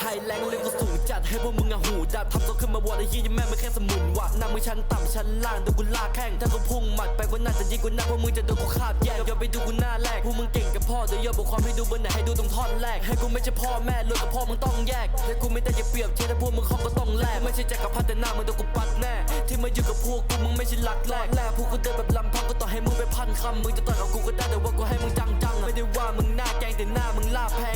ไฮแรงเรื่องก็สูงจัดให้พวกมึงอะหูดับทำตัวขึ้นมาวอดไอ้ยี่ยังแม่ไม่แค่สมุนวะนำมือชั้นต่ำชั้นล่างโดนกูลากแข้งถ้ากูพุ่งหมัดไปกว่าน่าจะยิ่งกว่าหน้าพวกมึงจะโดนกูคาบแยกอย่าไปดูกูหน้าแรกพวกมึงเก่งกับพ่อเดี๋ยวย่าบอกความให้ดูบนไหนให้ดูตรงท่อนแรกให้กูไม่ใช่พ่อแม่เลยกับพ่อมึงต้องแยกและกูไม่ได้จะเปรียบเทียบถ้าพวกมึงเขาก็ต้องแลกไม่ใช่แจ็คกับพันแต่หน้ามึงโดนกูปัดแน่ที่มาอยู่กับพวกกูมึงไม่ใช่หลักแรกแรกพวกกูเดินแบบลำพังก็ต่อให้มึงไปพันคำมึงจะต่อยกับกูก็ได้แต่ว่ากูให้มึงจังจังไม่ได้ว่ามึงหน้าแกงแต่หน้ามึงลาแพง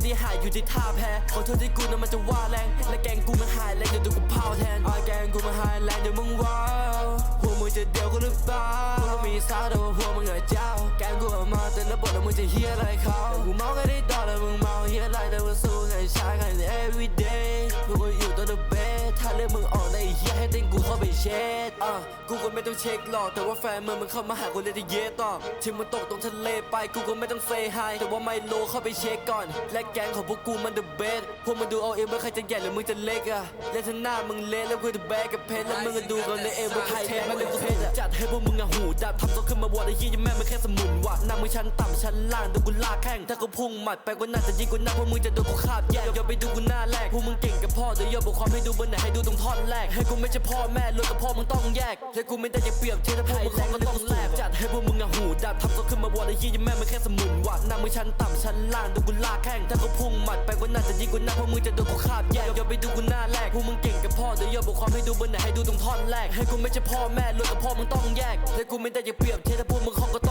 ตบมึงอะตกไปที่หายอยู่ที่ท่าแพขอโทษที่กูนั้นมันจะว่าแรง และแกงกูมันหายแรงเดี๋ยวดูกูเผาแทนอ่าแกงกูมันหายแรงเดี๋ยวมึงว้าวพวกมึงจะเดียวกูหรือเปล่าพวกเรามีสาวแต่ว่าพวกมึงอะเจ้า แกงกูเอามาแต่ละบทแล้วมึงจะเฮียอะไรเขาแต่กูเมาก็ได้ดอกแล้วมึงเมาเฮียอะไรแต่ว่าสู้ไงใช้กัน everyday พว ในเฮียให้เต้นกูเข้าไปเช็ดอะกูก็ไม่ต้องเช็คหรอกแต่ว่าแฟนมึงมันเข้ามาหากูเลยที่เย่ต่อที่มึงตกตรงทะเลไปกูก็ไม่ต้องเซย์ไฮแต่ว่าไมโลเข้าไปเช็คก่อน และแกงของพวกกูมันเดอะเบสพวกมึงดูเอาเองว่าใครจะใหญ่หรือมึงจะเล็กอะและถ้าหน้ามึงเละแล้วกูจะแบกกับเพชรแล้วมึงก็ดูกันเลยเองว่าใครแทงมันเป็นกูเพชรอะจัดให้พวกมึงอะหูดับทำตัวขึ้นมาวอดไอ้ยี่ยังแม่งไม่แค่สมุนวะนำมือชั้นต่ำชั้นล่างโดนกูลากแข้งถ้ากูพุ่งหมัดไปกว่าน่าจะยิ่งกว่าหน้าพวกมึงจะโดนกูคาบแยกอย่าไปดูกูหน้าแรกพวกมึงเก่งกับพ่อ เดี๋ยวอย่าบอกความให้ดูบนไหนให้ดูตรงท่อนแรก ให้กูไม่ใช่พ่อแม่เลยกับพ่อมึงต้องแยกและกูไม่ได้จะเปรียบเทียบถ้าพวกมึงเขาก็ต้องแลกจัดให้พวกมึงอะหูดับทำตัวขึ้นมาวอดไอ้ยี่ยังแม่งไม่แค่สมุนวะนำมือชั้นต่ำชั้นล่างโดนกูลากแข้งถ้ากูพุ่งหมัดไปกว่าน่าจะยิ่งกว่าหน้าพวกมึงจะโดนกูคาบแยกอย่าไปดูกูหน้าแรกพวกมึงเก่งกับพ่อเดี๋ยวอย่าบอกความให้ดูบนไหนให้ดูตรงท่อนแรก ให้กูไม่ใช่พ่อแม่เลยกับพ่อมึงต้องแยกและกูไม่ได้จะเปรียบเทียบถ้าพวกมึงเขาก็ต